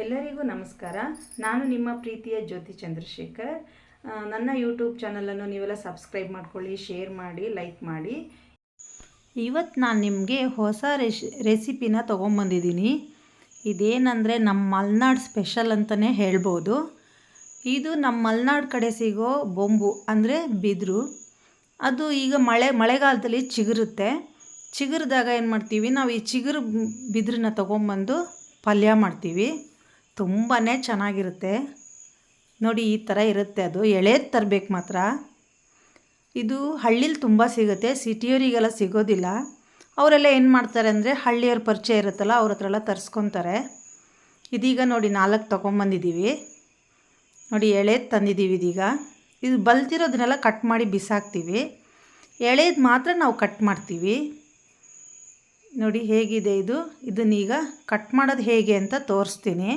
ಎಲ್ಲರಿಗೂ ನಮಸ್ಕಾರ. ನಾನು ನಿಮ್ಮ ಪ್ರೀತಿಯ ಜ್ಯೋತಿ ಚಂದ್ರಶೇಖರ್. ನನ್ನ ಯೂಟ್ಯೂಬ್ ಚಾನಲನ್ನು ನೀವೆಲ್ಲ ಸಬ್ಸ್ಕ್ರೈಬ್ ಮಾಡ್ಕೊಳ್ಳಿ ಶೇರ್ ಮಾಡಿ ಲೈಕ್ ಮಾಡಿ. ಇವತ್ತು ನಾನು ನಿಮಗೆ ಹೊಸ ರೆಶ್ ರೆಸಿಪಿನ ತೊಗೊಂಬಂದಿದ್ದೀನಿ. ಇದೇನಂದರೆ ನಮ್ಮ ಮಲೆನಾಡು ಸ್ಪೆಷಲ್ ಅಂತಲೇ ಹೇಳ್ಬೋದು. ಇದು ನಮ್ಮ ಮಲೆನಾಡು ಕಡೆ ಸಿಗೋ ಬೊಂಬು, ಅಂದರೆ ಬಿದಿರು. ಅದು ಈಗ ಮಳೆ, ಮಳೆಗಾಲದಲ್ಲಿ ಚಿಗುರುತ್ತೆ. ಚಿಗುರಿದಾಗ ಏನು ಮಾಡ್ತೀವಿ, ನಾವು ಈ ಚಿಗುರು ಬಿದಿರನ್ನ ತೊಗೊಂಬಂದು ಪಲ್ಯ ಮಾಡ್ತೀವಿ. ತುಂಬಾ ಚೆನ್ನಾಗಿರುತ್ತೆ. ನೋಡಿ, ಈ ಥರ ಇರುತ್ತೆ ಅದು. ಎಳೆದು ತರಬೇಕು ಮಾತ್ರ. ಇದು ಹಳ್ಳೀಲಿ ತುಂಬ ಸಿಗುತ್ತೆ. ಸಿಟಿಯವರಿಗೆಲ್ಲ ಸಿಗೋದಿಲ್ಲ. ಅವರೆಲ್ಲ ಏನು ಮಾಡ್ತಾರೆ ಅಂದರೆ ಹಳ್ಳಿಯವ್ರ ಪರಿಚಯ ಇರುತ್ತಲ್ಲ, ಅವ್ರ ಹತ್ರ ಎಲ್ಲ ತರಿಸ್ಕೊತಾರೆ. ಇದೀಗ ನೋಡಿ, ನಾಲ್ಕು ತೊಗೊಂಬಂದಿದ್ದೀವಿ ನೋಡಿ, ಎಳೆದು ತಂದಿದ್ದೀವಿ ಇದೀಗ. ಇದು ಬಲ್ತಿರೋದನ್ನೆಲ್ಲ ಕಟ್ ಮಾಡಿ ಬಿಸಾಕ್ತೀವಿ. ಎಳೆದು ಮಾತ್ರ ನಾವು ಕಟ್ ಮಾಡ್ತೀವಿ. ನೋಡಿ, ಹೇಗಿದೆ ಇದು? ಇದನ್ನೀಗ ಕಟ್ ಮಾಡೋದು ಹೇಗೆ ಅಂತ ತೋರಿಸ್ತೀನಿ.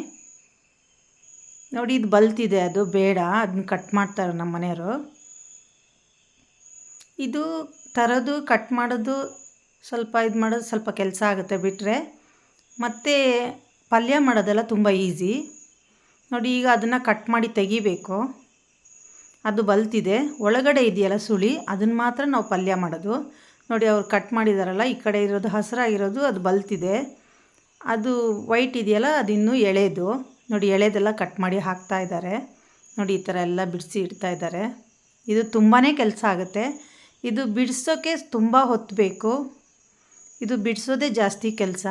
ನೋಡಿ, ಇದು ಬಲ್ತಿದೆ, ಅದು ಬೇಡ ಅದನ್ನ ಕಟ್ ಮಾಡ್ತಾರೆ ನಮ್ಮ ಮನೆಯವರು. ಇದು ತರೋದು ಕಟ್ ಮಾಡೋದು, ಸ್ವಲ್ಪ ಇದು ಮಾಡೋದು ಸ್ವಲ್ಪ ಕೆಲಸ ಆಗುತ್ತೆ ಬಿಟ್ಟರೆ ಮತ್ತು ಪಲ್ಯ ಮಾಡೋದೆಲ್ಲ ತುಂಬ ಈಸಿ ನೋಡಿ, ಈಗ ಅದನ್ನು ಕಟ್ ಮಾಡಿ ತೆಗಿಬೇಕು. ಅದು ಬಲ್ತಿದೆ. ಒಳಗಡೆ ಇದೆಯಲ್ಲ ಸುಳಿ, ಅದನ್ನು ಮಾತ್ರ ನಾವು ಪಲ್ಯ ಮಾಡೋದು. ನೋಡಿ, ಅವ್ರು ಕಟ್ ಮಾಡಿದಾರಲ್ಲ, ಈ ಕಡೆ ಇರೋದು, ಹಸಿರಾಗಿರೋದು, ಅದು ಬಲ್ತಿದೆ. ಅದು ವೈಟ್ ಇದೆಯಲ್ಲ ಅದು ಎಳೆದು. ನೋಡಿ, ಎಳೆದೆಲ್ಲ ಕಟ್ ಮಾಡಿ ಹಾಕ್ತಾ ಇದ್ದಾರೆ. ನೋಡಿ, ಈ ಥರ ಎಲ್ಲ ಬಿಡಿಸಿ ಇಡ್ತಾ ಇದ್ದಾರೆ. ಇದು ತುಂಬಾ ಕೆಲಸ ಆಗುತ್ತೆ. ಇದು ಬಿಡಿಸೋಕ್ಕೆ ತುಂಬ ಹೊತ್ತು ಬೇಕು. ಇದು ಬಿಡಿಸೋದೇ ಜಾಸ್ತಿ ಕೆಲಸ.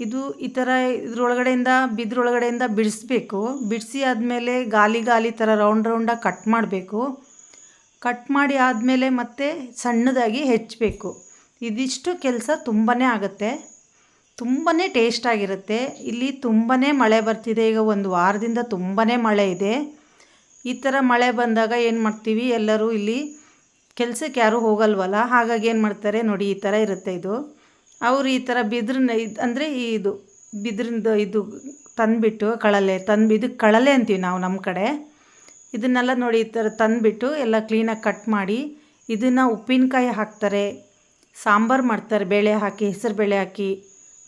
ಇದು ಈ ಥರ ಇದ್ರೊಳಗಡೆಯಿಂದ, ಬಿದ್ರೊಳಗಡೆಯಿಂದ ಬಿಡಿಸ್ಬೇಕು. ಬಿಡಿಸಿ ಆದಮೇಲೆ ಗಾಲಿ ಗಾಲಿ ಥರ ರೌಂಡ್ ರೌಂಡಾಗಿ ಕಟ್ ಮಾಡಬೇಕು. ಕಟ್ ಮಾಡಿ ಆದಮೇಲೆ ಮತ್ತೆ ಸಣ್ಣದಾಗಿ ಹೆಚ್ಚಬೇಕು. ಇದಿಷ್ಟು ಕೆಲಸ ತುಂಬಾ ಆಗುತ್ತೆ. ತುಂಬಾ ಟೇಸ್ಟಾಗಿರುತ್ತೆ ಇಲ್ಲಿ ತುಂಬಾ ಮಳೆ ಬರ್ತಿದೆ. ಈಗ ಒಂದು ವಾರದಿಂದ ತುಂಬಾ ಮಳೆ ಇದೆ. ಈ ಥರ ಮಳೆ ಬಂದಾಗ ಏನು ಮಾಡ್ತೀವಿ? ಎಲ್ಲರೂ ಇಲ್ಲಿ ಕೆಲಸಕ್ಕೆ ಯಾರೂ ಹೋಗಲ್ವಲ್ಲ? ಹಾಗಾಗಿ ಏನು ಮಾಡ್ತಾರೆ? ನೋಡಿ, ಈ ಥರ ಇರುತ್ತೆ ಇದು. ಅವರು ಈ ಥರ ಬಿದ್ರನ್ನ ಇದು ಅಂದರೆ ಇದು ಬಿದ್ರಿಂದ ಇದು ತಂದುಬಿಟ್ಟು ಕಳಲೆ, ತಂದು ಇದು ಕಳಲೆ ಅಂತೀವಿ ನಾವು ನಮ್ಮ ಕಡೆ. ಇದನ್ನೆಲ್ಲ ನೋಡಿ, ಈ ಥರ ತಂದುಬಿಟ್ಟು ಎಲ್ಲ ಕ್ಲೀನಾಗಿ ಕಟ್ ಮಾಡಿ ಇದನ್ನು ಉಪ್ಪಿನಕಾಯಿ ಹಾಕ್ತಾರೆ. ಸಾಂಬಾರು ಮಾಡ್ತಾರೆ, ಬೇಳೆ ಹಾಕಿ ಹೆಸರು ಬೇಳೆ ಹಾಕಿ.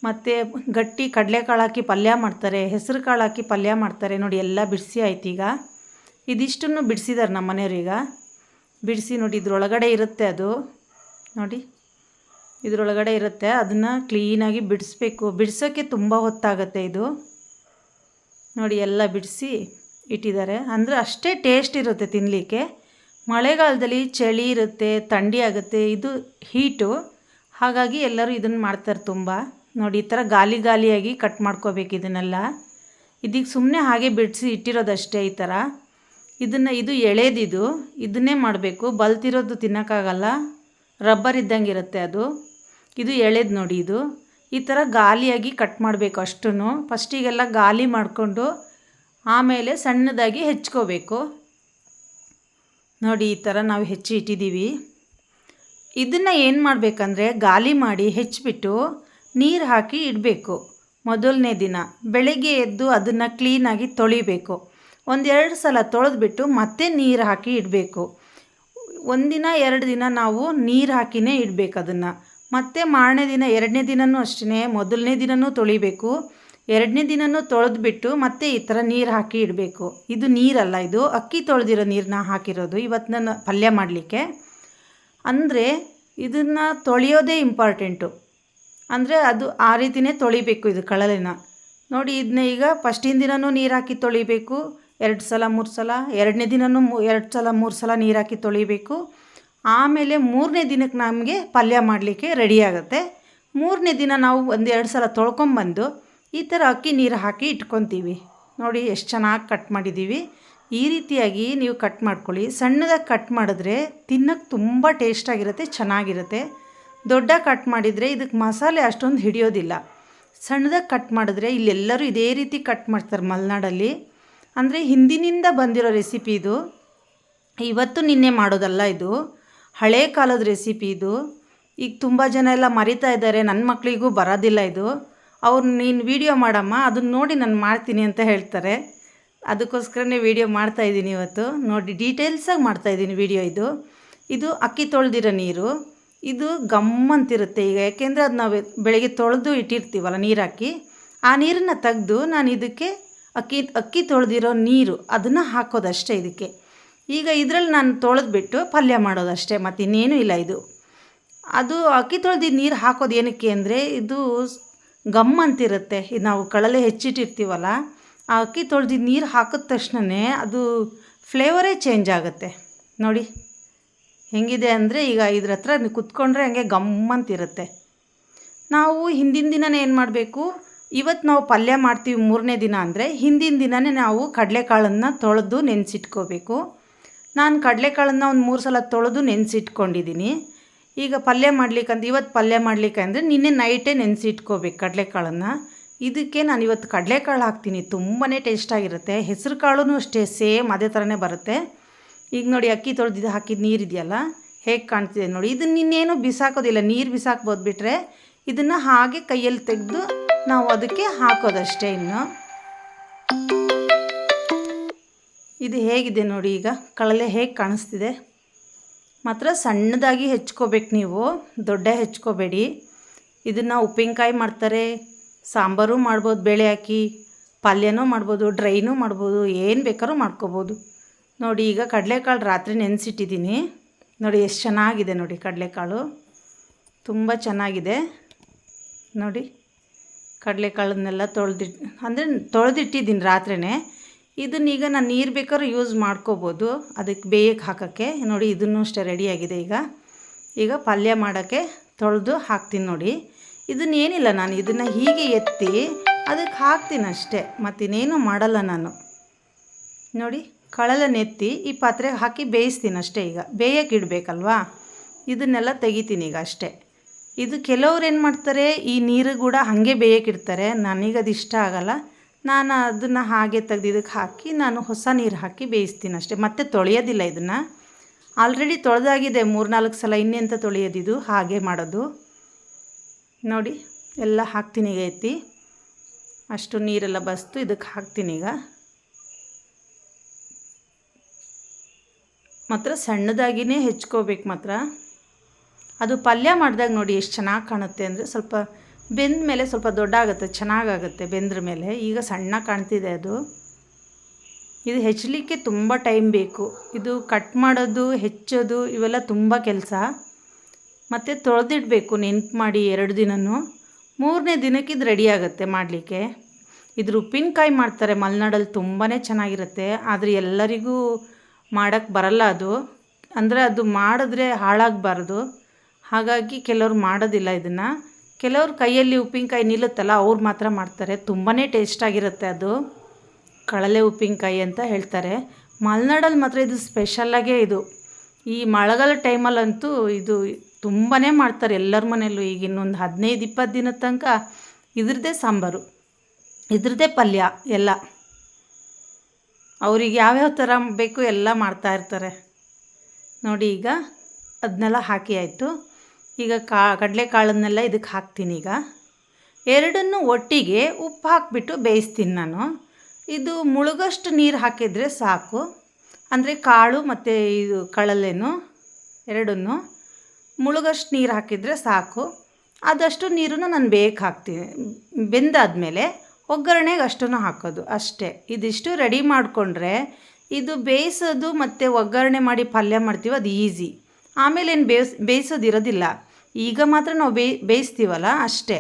ಮತ್ತು ಗಟ್ಟಿ ಕಡಲೆಕಾಳು ಹಾಕಿ ಪಲ್ಯ ಮಾಡ್ತಾರೆ, ಹೆಸರು ಕಾಳು ಹಾಕಿ ಪಲ್ಯ ಮಾಡ್ತಾರೆ, ನೋಡಿ ಎಲ್ಲ ಬಿಡಿಸಿ ಆಯ್ತು ಈಗ. ಇದಿಷ್ಟನ್ನು ಬಿಡಿಸಿದ್ದಾರೆ ನಮ್ಮ ಮನೆಯವ್ರೀಗ. ಬಿಡಿಸಿ ನೋಡಿ, ಇದ್ರೊಳಗಡೆ ಇರುತ್ತೆ ಅದು. ನೋಡಿ, ಇದರೊಳಗಡೆ ಇರುತ್ತೆ. ಅದನ್ನು ಕ್ಲೀನಾಗಿ ಬಿಡಿಸ್ಬೇಕು. ಬಿಡಿಸೋಕ್ಕೆ ತುಂಬ ಹೊತ್ತಾಗತ್ತೆ ಇದು. ನೋಡಿ, ಎಲ್ಲ ಬಿಡಿಸಿ ಇಟ್ಟಿದ್ದಾರೆ. ಅಂದರೆ ಅಷ್ಟೇ ಟೇಸ್ಟ್ ಇರುತ್ತೆ ತಿನ್ನಲಿಕ್ಕೆ ಮಳೆಗಾಲದಲ್ಲಿ ಚಳಿ ಇರುತ್ತೆ, ಥಂಡಿ ಆಗುತ್ತೆ, ಇದು ಹೀಟು ಹಾಗಾಗಿ ಎಲ್ಲರೂ ಇದನ್ನು ಮಾಡ್ತಾರೆ ತುಂಬ. ನೋಡಿ, ಈ ಥರ ಗಾಲಿ ಗಾಲಿಯಾಗಿ ಕಟ್ ಮಾಡ್ಕೋಬೇಕು ಇದನ್ನೆಲ್ಲ. ಇದೀಗ ಸುಮ್ಮನೆ ಹಾಗೆ ಬಿಡಿಸಿ ಇಟ್ಟಿರೋದಷ್ಟೇ ಈ ಥರ. ಇದನ್ನು ಇದು ಎಳೆದಿದು, ಇದನ್ನೇ ಮಾಡಬೇಕು. ಬಲ್ತಿರೋದು ತಿನ್ನೋಕ್ಕಾಗಲ್ಲ. ರಬ್ಬರ್ ಇದ್ದಂಗೆ ಇರುತ್ತೆ ಅದು. ಇದು ಎಳೆದು ನೋಡಿ ಇದು. ಈ ಥರ ಗಾಲಿಯಾಗಿ ಕಟ್ ಮಾಡಬೇಕು ಅಷ್ಟೂ ಫಸ್ಟಿಗೆಲ್ಲ ಗಾಲಿ ಮಾಡಿಕೊಂಡು ಆಮೇಲೆ ಸಣ್ಣದಾಗಿ ಹೆಚ್ಕೋಬೇಕು. ನೋಡಿ, ಈ ಥರ ನಾವು ಹೆಚ್ಚಿ ಇಟ್ಟಿದ್ದೀವಿ. ಇದನ್ನು ಏನು ಮಾಡಬೇಕಂದ್ರೆ, ಗಾಲಿ ಮಾಡಿ ಹೆಚ್ಚಿಬಿಟ್ಟು ನೀರು ಹಾಕಿ ಇಡಬೇಕು. ಮೊದಲನೇ ದಿನ ಬೆಳಗ್ಗೆ ಎದ್ದು ಅದನ್ನು ಕ್ಲೀನಾಗಿ ತೊಳಿಬೇಕು. ಒಂದೆರಡು ಸಲ ತೊಳೆದ್ಬಿಟ್ಟು ಮತ್ತೆ ನೀರು ಹಾಕಿ ಇಡಬೇಕು. ಒಂದಿನ, ಎರಡು ದಿನ ನಾವು ನೀರು ಹಾಕಿನೇ ಇಡಬೇಕು ಅದನ್ನು. ಮತ್ತೆ ಮಾರನೇ ದಿನ, ಎರಡನೇ ದಿನವೂ ಅಷ್ಟೇ ಮೊದಲನೇ ದಿನವೂ ತೊಳಿಬೇಕು. ಎರಡನೇ ದಿನವೂ ತೊಳೆದ್ಬಿಟ್ಟು ಮತ್ತೆ ಈ ಥರ ನೀರು ಹಾಕಿ ಇಡಬೇಕು. ಇದು ನೀರಲ್ಲ ಇದು. ಅಕ್ಕಿ ತೊಳೆದಿರೋ ನೀರನ್ನ ಹಾಕಿರೋದು. ಇವತ್ತು ನಾನು ಪಲ್ಯ ಮಾಡಲಿಕ್ಕೆ. ಅಂದರೆ ಇದನ್ನು ತೊಳೆಯೋದೇ ಇಂಪಾರ್ಟೆಂಟು ಅಂದರೆ ಅದು ಆ ರೀತಿಯೇ ತೊಳಿಬೇಕು ಇದು ಕಳಲೆನ. ನೋಡಿ ಇದನ್ನ ಈಗ ಫಸ್ಟಿನ ದಿನವೂ ನೀರು ಹಾಕಿ ತೊಳಿಬೇಕು, ಎರಡು ಸಲ, ಮೂರು ಸಲ, ಎರಡನೇ ದಿನವೂ ಮೂ, ಎರಡು ಸಲ, ಮೂರು ಸಲ ನೀರು ಹಾಕಿ ತೊಳಿಬೇಕು. ಆಮೇಲೆ ಮೂರನೇ ದಿನಕ್ಕೆ ನಮಗೆ ಪಲ್ಯ ಮಾಡಲಿಕ್ಕೆ ರೆಡಿ ಆಗುತ್ತೆ. ಮೂರನೇ ದಿನ ನಾವು ಒಂದು ಎರಡು ಸಲ ತೊಳ್ಕೊಂಬಂದು ಈ ಥರ ಅಕ್ಕಿ ನೀರು ಹಾಕಿ ಇಟ್ಕೊತೀವಿ. ನೋಡಿ ಎಷ್ಟು ಚೆನ್ನಾಗಿ ಕಟ್ ಮಾಡಿದ್ದೀವಿ ಈ ರೀತಿಯಾಗಿ ನೀವು ಕಟ್ ಮಾಡ್ಕೊಳ್ಳಿ. ಸಣ್ಣದಾಗಿ ಕಟ್ ಮಾಡಿದ್ರೆ ತಿನ್ನೋಕ್ಕೆ ತುಂಬ ಟೇಸ್ಟಾಗಿರುತ್ತೆ ಚೆನ್ನಾಗಿರುತ್ತೆ. ದೊಡ್ಡ ಕಟ್ ಮಾಡಿದರೆ ಇದಕ್ಕೆ ಮಸಾಲೆ ಅಷ್ಟೊಂದು ಹಿಡಿಯೋದಿಲ್ಲ. ಸಣ್ಣದಾಗಿ ಕಟ್ ಮಾಡಿದ್ರೆ ಇಲ್ಲೆಲ್ಲರೂ ಇದೇ ರೀತಿ ಕಟ್ ಮಾಡ್ತಾರೆ ಮಲೆನಾಡಲ್ಲಿ. ಅಂದರೆ ಹಿಂದಿನಿಂದ ಬಂದಿರೋ ರೆಸಿಪಿ ಇದು. ಇವತ್ತು ನಿನ್ನೆ ಮಾಡೋದಲ್ಲ ಇದು. ಹಳೆ ಕಾಲದ ರೆಸಿಪಿ ಇದು. ಈಗ ತುಂಬ ಜನ ಎಲ್ಲ ಮರಿತಾ ಇದ್ದಾರೆ ನನ್ನ ಮಕ್ಕಳಿಗೂ ಬರೋದಿಲ್ಲ ಇದು. ಅವ್ರು ನೀನು ವೀಡಿಯೋ ಮಾಡಮ್ಮ ಅದನ್ನ ನೋಡಿ ನಾನು ಮಾಡ್ತೀನಿ ಅಂತ ಹೇಳ್ತಾರೆ. ಅದಕ್ಕೋಸ್ಕರನೇ ವೀಡಿಯೋ ಮಾಡ್ತಾಯಿದ್ದೀನಿ ಇವತ್ತು. ನೋಡಿ ಡೀಟೇಲ್ಸಾಗಿ ಮಾಡ್ತಾಯಿದ್ದೀನಿ ವೀಡಿಯೋ ಇದು. ಇದು ಅಕ್ಕಿ ತೊಳೆದಿರೋ ನೀರು. ಇದು ಗಮ್ಮಂತಿರುತ್ತೆ ಈಗ, ಯಾಕೆಂದರೆ ಅದು ನಾವು ಬೆಳಗ್ಗೆ ತೊಳೆದು ಇಟ್ಟಿರ್ತೀವಲ್ಲ ನೀರು ಹಾಕಿ ಆ ನೀರನ್ನು ತೆಗೆದು ನಾನು ಇದಕ್ಕೆ ಅಕ್ಕಿ ಅಕ್ಕಿ ತೊಳೆದಿರೋ ನೀರು ಅದನ್ನು ಹಾಕೋದಷ್ಟೇ ಇದಕ್ಕೆ. ಈಗ ಇದರಲ್ಲಿ ನಾನು ತೊಳೆದ್ಬಿಟ್ಟು ಪಲ್ಯ ಮಾಡೋದಷ್ಟೇ ಮತ್ತು ಇನ್ನೇನು ಇಲ್ಲ ಇದು. ಅದು ಅಕ್ಕಿ ತೊಳೆದಿದ್ದು ನೀರು ಹಾಕೋದು ಏನಕ್ಕೆ ಅಂದರೆ, ಇದು ಗಮ್ ಅಂತಿರುತ್ತೆ ಇದು ನಾವು ಕಳಲೆ ಹೆಚ್ಚಿಟ್ಟಿರ್ತೀವಲ್ಲ, ಆ ಅಕ್ಕಿ ತೊಳೆದಿದ್ದು ನೀರು ಹಾಕಿದ ತಕ್ಷಣವೇ ಅದು ಫ್ಲೇವರೇ ಚೇಂಜ್ ಆಗುತ್ತೆ. ನೋಡಿ. ಹೆಂಗಿದೆ ಅಂದರೆ ಈಗ ಇದ್ರ ಹತ್ರ ಕುತ್ಕೊಂಡ್ರೆ ಹಂಗೆ ಗಮ್ ಅಂತಿರುತ್ತೆ. ನಾವು ಹಿಂದಿನ ದಿನನೇ ಏನು ಮಾಡಬೇಕು? ಇವತ್ತು ನಾವು ಪಲ್ಯ ಮಾಡ್ತೀವಿ ಮೂರನೇ ದಿನ ಅಂದರೆ ಹಿಂದಿನ ದಿನವೇ ನಾವು ಕಡಲೆಕಾಳನ್ನು ತೊಳೆದು ನೆನೆಸಿಟ್ಕೋಬೇಕು. ನಾನು ಕಡಲೆಕಾಳನ್ನು ಒಂದು ಮೂರು ಸಲ ತೊಳೆದು ನೆನೆಸಿಟ್ಕೊಂಡಿದ್ದೀನಿ ಈಗ ಪಲ್ಯ ಮಾಡ್ಲಿಕ್ಕಂತ ಇವತ್ತು ಪಲ್ಯ ಮಾಡ್ಲಿಕ್ಕೆ ಅಂದರೆ ನಿನ್ನೆ ನೈಟೇ ನೆನೆಸಿಟ್ಕೋಬೇಕು ಕಡಲೆಕಾಳನ್ನು. ಇದಕ್ಕೆ ನಾನು ಇವತ್ತು ಕಡಲೆಕಾಳು ಹಾಕ್ತೀನಿ. ತುಂಬಾ ಟೇಸ್ಟಾಗಿರುತ್ತೆ ಹೆಸರು ಕಾಳು ಅಷ್ಟೇ ಸೇಮ್ ಅದೇ ಥರನೇ ಬರುತ್ತೆ. ಈಗ ನೋಡಿ ಅಕ್ಕಿ ತೊಳೆದಿದ್ದು ಹಾಕಿದ ನೀರು ಇದೆಯಲ್ಲ, ಹೇಗೆ ಕಾಣ್ತಿದೆ ನೋಡಿ. ಇದನ್ನ ಇನ್ನೇನು ಬಿಸಾಕೋದಿಲ್ಲ, ನೀರು ಬಿಸಾಕ್ಬೋದು ಬಿಟ್ಟರೆ ಇದನ್ನು ಹಾಗೆ ಕೈಯಲ್ಲಿ ತೆಗೆದು ನಾವು ಅದಕ್ಕೆ ಹಾಕೋದಷ್ಟೇ ಇನ್ನು. ಇದು ಹೇಗಿದೆ ನೋಡಿ ಈಗ, ಕಳಲೆ ಹೇಗೆ ಕಾಣಿಸ್ತಿದೆ? ಮಾತ್ರ ಸಣ್ಣದಾಗಿ ಹೆಚ್ಕೋಬೇಕು ನೀವು, ದೊಡ್ಡ ಹೆಚ್ಕೋಬೇಡಿ. ಇದನ್ನು ಉಪ್ಪಿನಕಾಯಿ ಮಾಡ್ತಾರೆ, ಸಾಂಬಾರು ಮಾಡ್ಬೋದು, ಬೇಳೆ ಹಾಕಿ, ಪಲ್ಯನೂ ಮಾಡ್ಬೋದು, ಡ್ರೈನೂ ಮಾಡ್ಬೋದು, ಏನು ಬೇಕಾದ್ರೂ ಮಾಡ್ಕೋಬೋದು. ನೋಡಿ, ಈಗ ಕಡಲೆಕಾಳು ರಾತ್ರಿ ನೆನೆಸಿಟ್ಟಿದ್ದೀನಿ. ನೋಡಿ, ಎಷ್ಟು ಚೆನ್ನಾಗಿದೆ ನೋಡಿ ಕಡಲೆಕಾಳು. ತುಂಬ ಚೆನ್ನಾಗಿದೆ. ನೋಡಿ, ಕಡಲೆಕಾಳನ್ನೆಲ್ಲ ತೊಳೆದಿಟ್ಟು ಅಂದರೆ ತೊಳೆದಿಟ್ಟಿದ್ದೀನಿ ರಾತ್ರಿನೇ. ಇದನ್ನೀಗ ನಾನು ನೀರು ಬೇಕಾದ್ರೂ ಯೂಸ್ ಮಾಡ್ಕೋಬೋದು. ಅದಕ್ಕೆ ಬೇಯಕ್ಕೆ ಹಾಕೋಕ್ಕೆ. ನೋಡಿ, ಇದನ್ನು ಅಷ್ಟೇ ರೆಡಿಯಾಗಿದೆ ಈಗ. ಈಗ ಪಲ್ಯ ಮಾಡೋಕ್ಕೆ ತೊಳೆದು ಹಾಕ್ತೀನಿ ನೋಡಿ. ಇದನ್ನೇನಿಲ್ಲ ನಾನು, ಇದನ್ನು ಹೀಗೆ ಎತ್ತಿ ಅದಕ್ಕೆ ಹಾಕ್ತೀನಿ ಅಷ್ಟೇ. ಮತ್ತಿನ್ನೇನು ಮಾಡಲ್ಲ ನಾನು. ನೋಡಿ. ಕಳಲನ್ನ ನೆತ್ತಿ ಈ ಪಾತ್ರೆಗೆ ಹಾಕಿ ಬೇಯಿಸ್ತೀನಿ ಅಷ್ಟೇ ಈಗ. ಬೇಯಕ್ಕೆ ಇಡಬೇಕಲ್ವಾ? ಇದನ್ನೆಲ್ಲ ತೆಗಿತೀನಿ ಈಗ ಅಷ್ಟೇ. ಇದು ಕೆಲವ್ರು ಏನು ಮಾಡ್ತಾರೆ, ಈ ನೀರು ಕೂಡ ಹಾಗೆ ಬೇಯಕ್ಕಿಡ್ತಾರೆ ಅದು ಇಷ್ಟ ಆಗಲ್ಲ. ನಾನು ಅದನ್ನು ಹಾಗೆ ತೆಗ್ದು ಇದಕ್ಕೆ ಹಾಕಿ ನಾನು ಹೊಸ ನೀರು ಹಾಕಿ ಬೇಯಿಸ್ತೀನಿ ಅಷ್ಟೇ. ಮತ್ತೆ ತೊಳೆಯೋದಿಲ್ಲ ಇದನ್ನು. ಆಲ್ರೆಡಿ ತೊಳೆದಾಗಿದೆ, ಮೂರ್ನಾಲ್ಕು ಸಲ ಇನ್ನೆಂತ ತೊಳೆಯೋದಿದು? ಹಾಗೆ ಮಾಡೋದು. ನೋಡಿ, ಎಲ್ಲ ಹಾಕ್ತೀನಿ ಈಗ ಎತ್ತಿ. ಅಷ್ಟು ನೀರೆಲ್ಲ ಬಸ್ತು, ಇದಕ್ಕೆ ಹಾಕ್ತೀನಿ ಈಗ. ಮಾತ್ರ ಸಣ್ಣದಾಗಿಯೇ ಹೆಚ್ಕೋಬೇಕು ಮಾತ್ರ. ಅದು ಪಲ್ಯ ಮಾಡಿದಾಗ ನೋಡಿ ಎಷ್ಟು ಚೆನ್ನಾಗಿ ಕಾಣುತ್ತೆ ಅಂದರೆ ಸ್ವಲ್ಪ ಬೆಂದ ಮೇಲೆ ಸ್ವಲ್ಪ ದೊಡ್ಡ ಆಗುತ್ತೆ ಚೆನ್ನಾಗಾಗುತ್ತೆ ಬೆಂದ್ರ ಮೇಲೆ. ಈಗ ಸಣ್ಣ ಕಾಣ್ತಿದೆ ಅದು. ಇದು ಹೆಚ್ಚಲಿಕ್ಕೆ ತುಂಬ ಟೈಮ್ ಬೇಕು. ಇದು ಕಟ್ ಮಾಡೋದು, ಹೆಚ್ಚೋದು ಇವೆಲ್ಲ ತುಂಬ ಕೆಲಸ. ಮತ್ತು ತೊಳೆದಿಡಬೇಕು ನೆನ್ಪು ಮಾಡಿ ಎರಡು ದಿನವೂ ಮೂರನೇ ದಿನಕ್ಕೆ ಇದು ರೆಡಿ ಆಗುತ್ತೆ ಮಾಡಲಿಕ್ಕೆ. ಇದ್ರ ಉಪ್ಪಿನಕಾಯಿ ಮಾಡ್ತಾರೆ ಮಲೆನಾಡಲ್ಲಿ ತುಂಬಾ ಚೆನ್ನಾಗಿರುತ್ತೆ. ಆದರೆ ಎಲ್ಲರಿಗೂ ಮಾಡೋಕ್ಕೆ ಬರಲ್ಲ ಅದು. ಅಂದರೆ ಅದು ಮಾಡಿದ್ರೆ ಹಾಳಾಗಬಾರ್ದು. ಹಾಗಾಗಿ ಕೆಲವ್ರು ಮಾಡೋದಿಲ್ಲ ಇದನ್ನು. ಕೆಲವ್ರು ಕೈಯಲ್ಲಿ ಉಪ್ಪಿನಕಾಯಿ ನಿಲ್ಲುತ್ತಲ್ಲ, ಅವ್ರು ಮಾತ್ರ ಮಾಡ್ತಾರೆ. ತುಂಬಾ ಟೇಸ್ಟಾಗಿರುತ್ತೆ ಅದು. ಕಳಲೆ ಉಪ್ಪಿನಕಾಯಿ ಅಂತ ಹೇಳ್ತಾರೆ. ಮಲೆನಾಡಲ್ಲಿ ಮಾತ್ರ ಇದು ಸ್ಪೆಷಲ್ಲಾಗೇ ಇದು. ಈ ಮಳೆಗಾಲ ಟೈಮಲ್ಲಂತೂ ಇದು ತುಂಬಾ ಮಾಡ್ತಾರೆ ಎಲ್ಲರ ಮನೆಯಲ್ಲೂ. ಈಗ ಇನ್ನೊಂದು ಹದಿನೈದು ಇಪ್ಪತ್ತು ದಿನದ ತನಕ ಇದ್ರದ್ದೇ ಸಾಂಬಾರು. ಇದ್ರದ್ದೇ ಪಲ್ಯ ಎಲ್ಲ. ಅವ್ರಿಗೆ ಯಾವ್ಯಾವ ಥರ ಬೇಕು ಎಲ್ಲ ಮಾಡ್ತಾ ಇರ್ತಾರೆ. ನೋಡಿ ಈಗ ಅದನ್ನೆಲ್ಲ ಹಾಕಿ ಆಯಿತು. ಈಗ ಕಾ, ಕಡಲೆಕಾಳನ್ನೆಲ್ಲ ಇದಕ್ಕೆ ಹಾಕ್ತೀನಿ ಈಗ. ಎರಡನ್ನೂ ಒಟ್ಟಿಗೆ ಉಪ್ಪು ಹಾಕಿಬಿಟ್ಟು ಬೇಯಿಸ್ತೀನಿ ನಾನು. ಇದು ಮುಳುಗಷ್ಟು ನೀರು ಹಾಕಿದರೆ ಸಾಕು. ಅಂದರೆ ಕಾಳು ಮತ್ತು ಇದು ಕಳಲೆನು, ಎರಡನ್ನೂ ಮುಳುಗಷ್ಟು ನೀರು ಹಾಕಿದರೆ ಸಾಕು. ಆದಷ್ಟು ನೀರನ್ನು ನಾನು ಬೇಯಕ್ಕೆ ಹಾಕ್ತೀನಿ. ಬೆಂದಾದಮೇಲೆ ಒಗ್ಗರಣೆಗೆ ಅಷ್ಟನ್ನು ಹಾಕೋದು, ಅಷ್ಟೇ. ಇದಿಷ್ಟು ರೆಡಿ ಮಾಡಿಕೊಂಡ್ರೆ ಇದು ಬೇಯಿಸೋದು ಮತ್ತು ಒಗ್ಗರಣೆ ಮಾಡಿ ಪಲ್ಯ ಮಾಡ್ತೀವಿ ಅದು ಈಸಿ ಆಮೇಲೆ ಏನು ಬೇಯಿಸ್ ಈಗ ಮಾತ್ರ ನಾವು ಬೇಯ್ ಬೇಯಿಸ್ತೀವಲ್ಲ, ಅಷ್ಟೇ.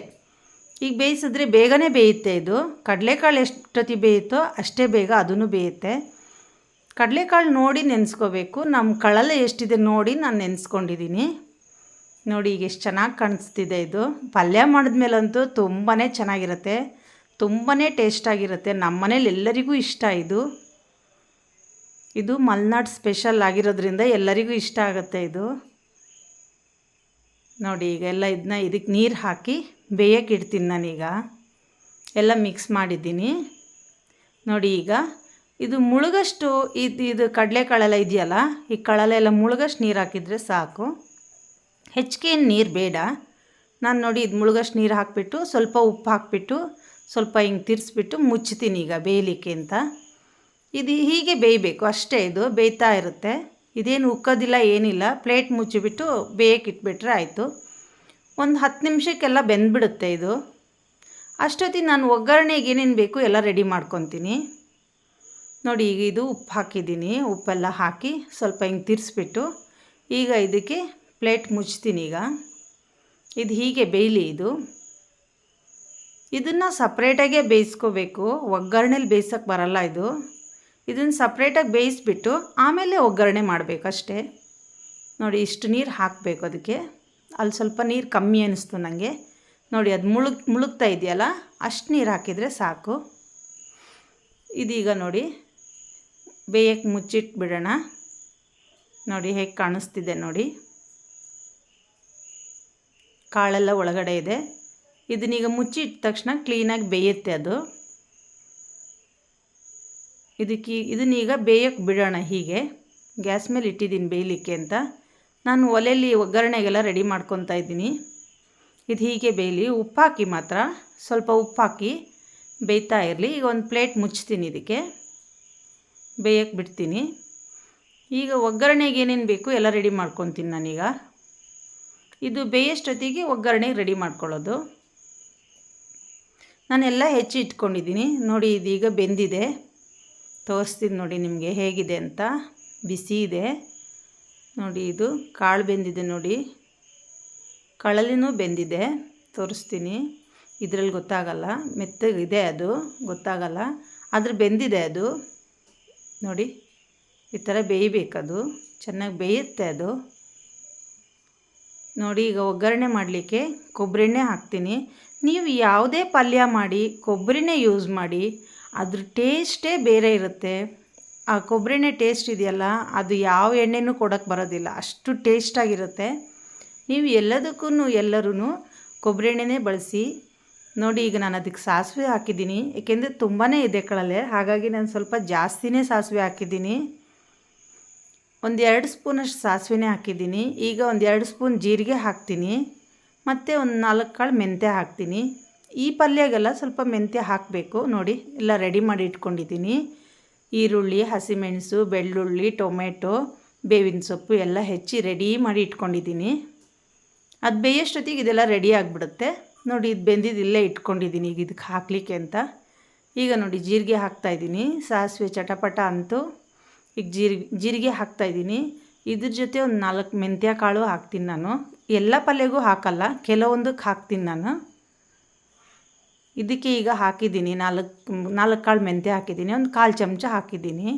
ಈಗ ಬೇಯಿಸಿದ್ರೆ ಬೇಗನೆ ಬೇಯುತ್ತೆ ಇದು. ಕಡಲೆಕಾಳು ಎಷ್ಟೊತ್ತಿ ಬೇಯುತ್ತೋ ಅಷ್ಟೇ ಬೇಗ ಅದನ್ನು ಬೇಯುತ್ತೆ. ಕಡಲೆಕಾಳು ನೋಡಿ ನೆನೆಸ್ಕೋಬೇಕು. ನಮ್ಮ ಕಳಲೆ ಎಷ್ಟಿದೆ ನೋಡಿ ನಾನು ನೆನೆಸ್ಕೊಂಡಿದ್ದೀನಿ ನೋಡಿ ಈಗ ಎಷ್ಟು ಚೆನ್ನಾಗಿ ಕಾಣಿಸ್ತಿದೆ ಇದು. ಪಲ್ಯ ಮಾಡಿದ್ಮೇಲಂತೂ ತುಂಬಾ ಚೆನ್ನಾಗಿರುತ್ತೆ. ತುಂಬಾ ಟೇಸ್ಟಾಗಿರುತ್ತೆ ನಮ್ಮ ಮನೇಲಿ ಎಲ್ಲರಿಗೂ ಇಷ್ಟ ಇದು. ಇದು ಮಲ್ನಾಡ್ ಸ್ಪೆಷಲ್ ಆಗಿರೋದ್ರಿಂದ ಎಲ್ಲರಿಗೂ ಇಷ್ಟ ಆಗುತ್ತೆ ಇದು. ನೋಡಿ, ಈಗ ಎಲ್ಲ ಇದನ್ನ ಇದಕ್ಕೆ ನೀರು ಹಾಕಿ ಬೇಯಕ್ಕೆ ಇಡ್ತೀನಿ ನಾನೀಗ. ಎಲ್ಲ ಮಿಕ್ಸ್ ಮಾಡಿದ್ದೀನಿ. ನೋಡಿ, ಈಗ ಇದು ಮುಳುಗಷ್ಟು ಇದು ಇದು ಕಡಲೆಕಾಳೆಲ್ಲ ಇದೆಯಲ್ಲ, ಈ ಕಳಲೆಲ್ಲ ಮುಳುಗಷ್ಟು ನೀರು ಹಾಕಿದರೆ ಸಾಕು. ಹೆಚ್ಚಿಗೆ ನೀರು ಬೇಡ. ನಾನು ನೋಡಿ ಇದು ಮುಳುಗಷ್ಟು ನೀರು ಹಾಕಿಬಿಟ್ಟು ಸ್ವಲ್ಪ ಉಪ್ಪು ಹಾಕಿಬಿಟ್ಟು ಸ್ವಲ್ಪ ಹಿಂಗೆ ತಿರ್ಸ್ಬಿಟ್ಟು ಮುಚ್ತೀನಿ ಈಗ ಬೇಯಲಿಕ್ಕೆ ಅಂತ. ಇದು ಹೀಗೆ ಬೇಯಬೇಕು, ಅಷ್ಟೇ ಇದು ಬೇಯ್ತಾ ಇರುತ್ತೆ. ಇದೇನು ಉಕ್ಕೋದಿಲ್ಲ, ಏನಿಲ್ಲ. ಪ್ಲೇಟ್ ಮುಚ್ಚಿಬಿಟ್ಟು ಬೇಯಕ್ಕೆ ಇಟ್ಬಿಟ್ರೆ ಆಯಿತು. ಒಂದು ಹತ್ತು ನಿಮಿಷಕ್ಕೆಲ್ಲ ಬೆಂದ್ಬಿಡುತ್ತೆ ಇದು. ಅಷ್ಟೊತ್ತಿಗೆ ನಾನು ಒಗ್ಗರಣೆಗೆ ಏನೇನು ಬೇಕು ಎಲ್ಲ ರೆಡಿ ಮಾಡ್ಕೊತೀನಿ. ನೋಡಿ, ಈಗ ಇದು ಉಪ್ಪು ಹಾಕಿದ್ದೀನಿ. ಉಪ್ಪೆಲ್ಲ ಹಾಕಿ ಸ್ವಲ್ಪ ಹಿಂಗೆ ತಿರ್ಸ್ಬಿಟ್ಟು ಈಗ ಇದಕ್ಕೆ ಪ್ಲೇಟ್ ಮುಚ್ತೀನಿ ಈಗ. ಇದು ಹೀಗೆ ಬೇಯಲಿ ಇದು. ಇದನ್ನು ಸಪ್ರೇಟಾಗೇ ಬೇಯಿಸ್ಕೋಬೇಕು. ಒಗ್ಗರಣೆಲಿ ಬೇಯಿಸೋಕ್ಕೆ ಬರಲ್ಲ ಇದು. ಇದನ್ನು ಸಪ್ರೇಟಾಗಿ ಬೇಯಿಸ್ಬಿಟ್ಟು ಆಮೇಲೆ ಒಗ್ಗರಣೆ ಮಾಡಬೇಕು ಅಷ್ಟೇ. ನೋಡಿ ಇಷ್ಟು ನೀರು ಹಾಕಬೇಕು ಅದಕ್ಕೆ ಅಲ್ಲಿ ಸ್ವಲ್ಪ ನೀರು ಕಮ್ಮಿ ಅನ್ನಿಸ್ತು ನನಗೆ ನೋಡಿ ಅದು ಮುಳುಗ್, ಮುಳುಗ್ತಾ ಇದೆಯಲ್ಲ, ಅಷ್ಟು ನೀರು ಹಾಕಿದರೆ ಸಾಕು. ಇದೀಗ ನೋಡಿ ಬೇಯಕ್ಕೆ ಮುಚ್ಚಿಟ್ಬಿಡೋಣ ನೋಡಿ ಹೇಗೆ ಕಾಣಿಸ್ತಿದೆ ನೋಡಿ. ಕಾಳೆಲ್ಲ ಒಳಗಡೆ ಇದೆ. ಇದನ್ನೀಗ ಮುಚ್ಚಿಟ್ಟ ತಕ್ಷಣ ಕ್ಲೀನಾಗಿ ಬೇಯುತ್ತೆ ಅದು. ಇದಕ್ಕೆ ಇದನ್ನೀಗ ಬೇಯಕ್ಕೆ ಬಿಡೋಣ ಹೀಗೆ. ಗ್ಯಾಸ್ ಮೇಲೆ ಇಟ್ಟಿದ್ದೀನಿ ಬೇಯಲಿಕ್ಕೆ ಅಂತ. ನಾನು ಒಲೆಯಲ್ಲಿ ಒಗ್ಗರಣೆಗೆಲ್ಲ ರೆಡಿ ಮಾಡ್ಕೊತಾ ಇದ್ದೀನಿ. ಇದು ಹೀಗೆ ಬೇಯಲಿ. ಉಪ್ಪು ಹಾಕಿ ಮಾತ್ರ. ಸ್ವಲ್ಪ ಉಪ್ಪು ಹಾಕಿ ಬೇಯ್ತಾ ಇರಲಿ. ಈಗ ಒಂದು ಪ್ಲೇಟ್ ಮುಚ್ತೀನಿ ಇದಕ್ಕೆ. ಬೇಯಕ್ಕೆ ಬಿಡ್ತೀನಿ. ಈಗ ಒಗ್ಗರಣೆಗೆ ಏನೇನು ಬೇಕು ಎಲ್ಲ ರೆಡಿ ಮಾಡ್ಕೊತೀನಿ ನಾನೀಗ. ಇದು ಬೇಯಷ್ಟೊತ್ತಿಗೆ ಒಗ್ಗರಣೆಗೆ ರೆಡಿ ಮಾಡ್ಕೊಳ್ಳೋದು. ನಾನೆಲ್ಲ ಹೆಚ್ಚಿ ಇಟ್ಕೊಂಡಿದ್ದೀನಿ. ನೋಡಿ, ಇದೀಗ ಬೆಂದಿದೆ. ತೋರಿಸ್ತೀನಿ ನೋಡಿ ನಿಮಗೆ ಹೇಗಿದೆ ಅಂತ. ಬಿಸಿ ಇದೆ. ನೋಡಿ, ಇದು ಕಾಳು ಬೆಂದಿದೆ ನೋಡಿ. ಕಳಲಿನೂ ಬೆಂದಿದೆ. ತೋರಿಸ್ತೀನಿ. ಇದರಲ್ಲಿ ಗೊತ್ತಾಗಲ್ಲ. ಮೆತ್ತಗಿದೆ ಅದು. ಗೊತ್ತಾಗಲ್ಲ. ಆದರೆ ಬೆಂದಿದೆ ಅದು. ನೋಡಿ, ಈ ಥರ ಬೇಯಬೇಕದು. ಚೆನ್ನಾಗಿ ಬೇಯುತ್ತೆ ಅದು. ನೋಡಿ, ಈಗ ಒಗ್ಗರಣೆ ಮಾಡಲಿಕ್ಕೆ ಕೊಬ್ಬರಿ ಎಣ್ಣೆ ಹಾಕ್ತೀನಿ. ನೀವು ಯಾವುದೇ ಪಲ್ಯ ಮಾಡಿ, ಕೊಬ್ಬರಿನೇ ಯೂಸ್ ಮಾಡಿ, ಅದ್ರ ಟೇಸ್ಟೇ ಬೇರೆ ಇರುತ್ತೆ. ಆ ಕೊಬ್ಬರಿನೇ ಟೇಸ್ಟ್ ಇದೆಯಲ್ಲ, ಅದು ಯಾವ ಎಣ್ಣೆನೂ ಕೊಡೋಕ್ಕೆ ಬರೋದಿಲ್ಲ. ಅಷ್ಟು ಟೇಸ್ಟಾಗಿರುತ್ತೆ ನೀವು ಎಲ್ಲದಕ್ಕೂ ಎಲ್ಲರೂ ಕೊಬ್ಬರಿ ಎಣ್ಣೆನೇ ಬಳಸಿ. ನೋಡಿ, ಈಗ ನಾನು ಅದಕ್ಕೆ ಸಾಸಿವೆ ಹಾಕಿದ್ದೀನಿ. ಏಕೆಂದರೆ ತುಂಬಾ ಇದೆ ಕಳಲೆ. ಹಾಗಾಗಿ ನಾನು ಸ್ವಲ್ಪ ಜಾಸ್ತಿನೇ ಸಾಸಿವೆ ಹಾಕಿದ್ದೀನಿ. ಒಂದು ಎರಡು ಸ್ಪೂನಷ್ಟು ಸಾಸಿವೆನೇ ಹಾಕಿದ್ದೀನಿ. ಈಗ ಒಂದು ಎರಡು ಸ್ಪೂನ್ ಜೀರಿಗೆ ಹಾಕ್ತೀನಿ. ಮತ್ತು ಒಂದು ನಾಲ್ಕು ಕಾಳು ಮೆಂತ್ಯ ಹಾಕ್ತೀನಿ. ಈ ಪಲ್ಯಗೆಲ್ಲ ಸ್ವಲ್ಪ ಮೆಂತ್ಯ ಹಾಕಬೇಕು. ನೋಡಿ, ಎಲ್ಲ ರೆಡಿ ಮಾಡಿ ಇಟ್ಕೊಂಡಿದ್ದೀನಿ. ಈರುಳ್ಳಿ, ಹಸಿಮೆಣಸು, ಬೆಳ್ಳುಳ್ಳಿ, ಟೊಮೆಟೊ, ಬೇವಿನ ಸೊಪ್ಪು ಎಲ್ಲ ಹೆಚ್ಚಿ ರೆಡಿ ಮಾಡಿ ಇಟ್ಕೊಂಡಿದ್ದೀನಿ. ಅದು ಬೇಯೋಷ್ಟೊತ್ತಿಗೆ ಇದೆಲ್ಲ ರೆಡಿ ಆಗಿಬಿಡುತ್ತೆ. ನೋಡಿ, ಇದು ಬೆಂದಿದ್ದು ಇಲ್ಲೇ ಇಟ್ಕೊಂಡಿದ್ದೀನಿ ಈಗ ಇದಕ್ಕೆ ಹಾಕಲಿಕ್ಕೆ ಅಂತ. ಈಗ ನೋಡಿ, ಜೀರಿಗೆ ಹಾಕ್ತಾಯಿದ್ದೀನಿ ಸಾಸಿವೆ ಚಟಪಟ ಅಂತೂ ಈಗ ಜೀರಿಗೆ ಜೀರಿಗೆ ಹಾಕ್ತಾಯಿದ್ದೀನಿ ಇದ್ರ ಜೊತೆ ಒಂದು ನಾಲ್ಕು ಮೆಂತ್ಯ ಕಾಳು ಹಾಕ್ತೀನಿ ನಾನು. ಎಲ್ಲ ಪಲ್ಯಗೂ ಹಾಕಲ್ಲ ಕೆಲವೊಂದಕ್ಕೆ ಹಾಕ್ತೀನಿ ನಾನು. ಇದಕ್ಕೆ ಈಗ ಹಾಕಿದ್ದೀನಿ, ನಾಲ್ಕು ನಾಲ್ಕು ಕಾಳು ಮೆಂತ್ಯ ಹಾಕಿದ್ದೀನಿ, ಒಂದು ಕಾಲು ಚಮಚ ಹಾಕಿದ್ದೀನಿ.